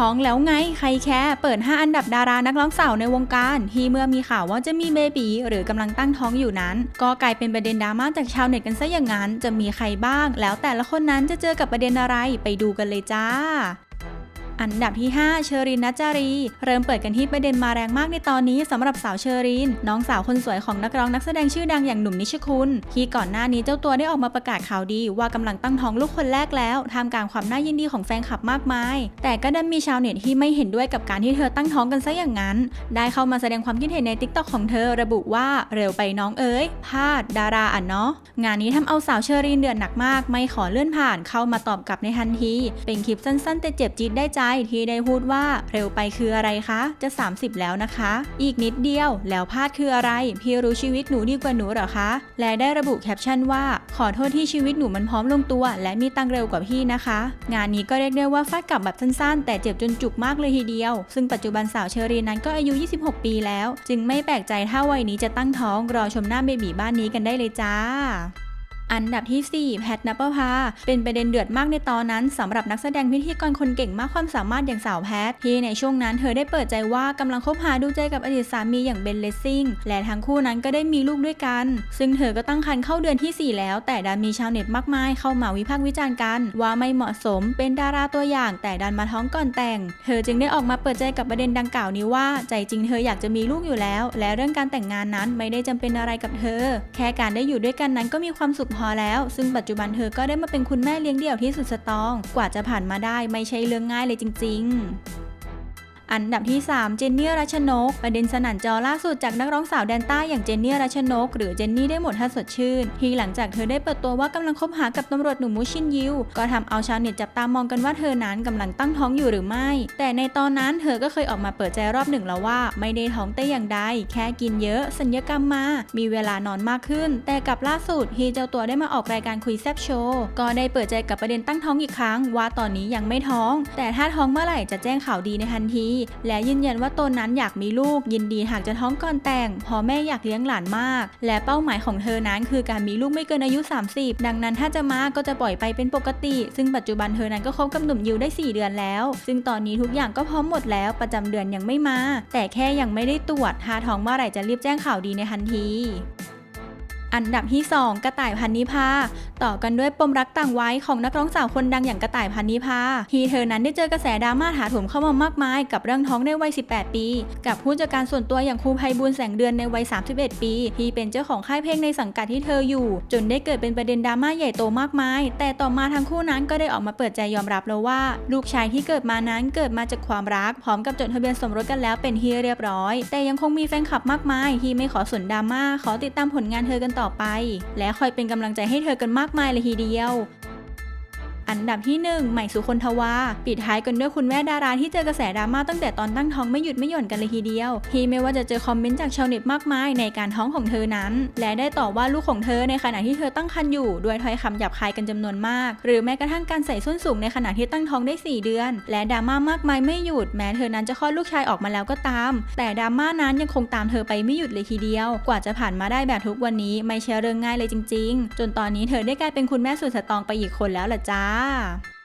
ท้องแล้วไงใครแค่เปิด 5 อันดับดารานักร้องสาวในวงการที่เมื่อมีข่าวว่าจะมีเบบีหรือกำลังตั้งท้องอยู่นั้น ก็กลายเป็นประเด็นดราม่าจากชาวเน็ตกันซะอย่างนั้น จะมีใครบ้าง แล้วแต่ละคนนั้นจะเจอกับประเด็นอะไรไปดูกันเลยจ้า อันดับที่ 5 เชอรินนัจจารี เริ่มเปิดกันที่ประเด็นมาแรงมากในตอนนี้สำหรับสาวเชอริน น้องสาวคนสวยของนักร้องนักแสดงชื่อดังอย่างหนุ่มนิชคุณ ที่ก่อนหน้านี้เจ้าตัวได้ออกมาประกาศข่าวดี ว่ากำลังตั้งท้องลูกคนแรกแล้วท่ามกลางความน่ายินดีของแฟนคลับมากมาย แต่ก็ดันมีชาวเน็ตที่ไม่เห็นด้วยกับการที่เธอตั้งท้องกันซะอย่างนั้น ได้เข้ามาแสดงความคิดเห็นในทิกตอกของเธอระบุว่าเร็วไปน้องเอ๋ยพลาดดาราอะเนาะงานนี้ทำเอาสาวเชอรีนเดือดหนักมาก ไม่ขอเลื่อนผ่านเข้ามาตอบกลับในทันทีเป็นคลิปสั้นๆ แต่เจ็บจี๊ดได้ใจที่ได้พูดว่าเร็วไปคืออะไรคะ จะ 30 แล้วนะคะ อีกนิดเดียว แล้วพลาดคืออะไร พี่รู้ชีวิตหนูดีกว่าหนูหรอคะ และได้ระบุแคปชั่นว่า ขอโทษที่ชีวิตหนูมันพร้อมลงตัว และมีตังเร็วกว่าพี่นะคะ งานนี้ก็เรียกได้ว่าฟาดกลับแบบสั้นๆ แต่เจ็บจนจุกมากเลยทีเดียว ซึ่งปัจจุบันสาวเชอรีนนั้นก็อายุ 26 ปีแล้ว จึงไม่แปลกใจถ้าวัยนี้จะตั้งท้องรอชมหน้าเบบีบ้านนี้กันได้เลยจ้า อันดับที่ 4 แพทนัปภา เป็นประเด็นเดือดมากในตอนนั้นสำหรับนักแสดงพิธีกรคนเก่งมากความสามารถอย่างสาวแพทที่ในช่วงนั้นเธอได้เปิดใจว่ากำลังคบหาดูใจกับอดีตสามีอย่างเบนเลสซิงและทั้งคู่นั้นก็ได้มีลูกด้วยกัน ซึ่งเธอก็ตั้งครรภ์เข้าเดือนทีสี่ 4 แล้ว แต่ดันมีชาวเน็ตมากมายเข้ามาวิพากษ์วิจารณ์กัน ว่าไม่เหมาะสมเป็นดาราตัวอย่าง แต่ดันมาท้องก่อนแต่ง เธอจึงได้ออกมาเปิดใจกับประเด็นดังกล่าวนี้ว่า ใจจริงเธออยากจะมีลูกอยู่แล้ว และเรื่องการแต่งงานนั้นไม่ได้จำเป็นอะไรกับเธอ แค่การได้อยู่ด้วยกันนั้นก็มีความสุขพอแล้ว ซึ่งปัจจุบันเธอก็ได้มาเป็นคุณแม่เลี้ยงเดี่ยวที่สุดสตอง กว่าจะผ่านมาได้ไม่ใช่เรื่องง่ายเลยจริง ๆ อันดับที่ 3 เจนนี่รัชนก ประเด็นสนั่นจอล่าสุดจากนักร้องสาวแดนใต้อย่างเจนนี่รัชนก หรือเจนนี่ได้หมดท่าสดชื่น ที่หลังจากเธอได้เปิดตัวว่ากำลังคบหากับตำรวจหนุ่มมูชินยิว ก็ทำเอาชาวเน็ตจับตามองกันว่าเธอนั้นกำลังตั้งท้องอยู่หรือไม่ แต่ในตอนนั้นเธอก็เคยออกมาเปิดใจรอบหนึ่งแล้วว่า ไม่ได้ท้องแต่อย่างใด แค่กินเยอะสัญญกรรมมา มีเวลานอนมากขึ้น แต่กับล่าสุดที่เจ้าตัวได้มาออกรายการคุยแซบโชว์ก็ได้เปิดใจกับประเด็นตั้งท้องอีกครั้ง ว่าตอนนี้ยังไม่ท้อง แต่ถ้าท้องเมื่อไหร่จะแจ้งข่าวดีในทันทีและยืนยันว่าตนนั้นอยากมีลูกยินดีหากจะท้องก่อนแต่งเพอแม่อยากเลี้ยงหลานมาก และเป้าหมายของเธอนั้นคือการมีลูกไม่เกินอายุ 30 ดังนั้นถ้าจะมาก็จะปล่อยไปเป็นปกติ ซึ่งปัจจุบันเธอนั้นก็คบกับหนุ่มยิวได้ 4 เดือนแล้ว ซึ่งตอนนี้ทุกอย่างก็พร้อมหมดแล้วประจำเดือนยังไม่มา แต่แค่ยังไม่ได้ตรวจถ้าท้องเมื่อไหร่จะรีบแจ้งข่าวดีในทันที อันดับที่ 2 กระต่ายพันนิพา ต่อกันด้วยปมรักต่างวัยของนักร้องสาวคนดังอย่างกระต่ายพันนิพา ที่เธอนั้นได้เจอกระแสดราม่าถาโถมเข้ามามากมาย กับเรื่องท้องในวัย 18 ปี กับผู้จัดการส่วนตัวอย่างครูไพบูลย์แสงเดือนในวัย 31 ปี ที่เป็นเจ้าของค่ายเพลงในสังกัดที่เธออยู่ จนได้เกิดเป็นประเด็นดราม่าใหญ่โตมากมาย แต่ต่อมาทั้งคู่นั้นก็ได้ออกมาเปิดใจยอมรับแล้วว่า ลูกชายที่เกิดมานั้นเกิดมาจากความรักพร้อมกับจดทะเบียนสมรสกันแล้วเป็นที่เรียบร้อย แต่ยังคงมีแฟนคลับมากมาย ที่ไม่ขอสนดราม่าขอติดตามผลงานเธอกันต่อไป และคอยเป็นกำลังใจให้เธอกันมากมายเลยทีเดียว นดับที่ 1 ใหม่สุคนทวา ปิดท้ายกันด้วยคุณแม่ดาราที่เจอกระแสดราม่าตั้งแต่ตอนตั้งท้องไม่หยุดไม่หย่อนกันเลยทีเดียว ที่ไม่ว่าจะเจอคอมเมนต์จากชาวเน็ตมากมายในการท้องของเธอนั้น และได้ต่อว่าลูกของเธอในขณะที่เธอตั้งครรภ์อยู่ด้วยถ้อยคำหยาบคายกันจำนวนมาก หรือแม้กระทั่งการใส่ส้นสูงในขณะที่ตั้งท้องได้ 4 เดือน และดราม่ามากมายไม่หยุดแม้เธอนั้นจะคลอดลูกชายออกมาแล้วก็ตาม แต่ดราม่านั้นยังคงตามเธอไปไม่หยุดเลยทีเดียว กว่าจะผ่านมาได้แบบทุกวันนี้ไม่ใช่เรื่องง่ายเลยจริง ๆ จนตอนนี้เธอได้กลายเป็นคุณแม่สุดสตองไปอีกคนแล้วล่ะจ้าค่ะ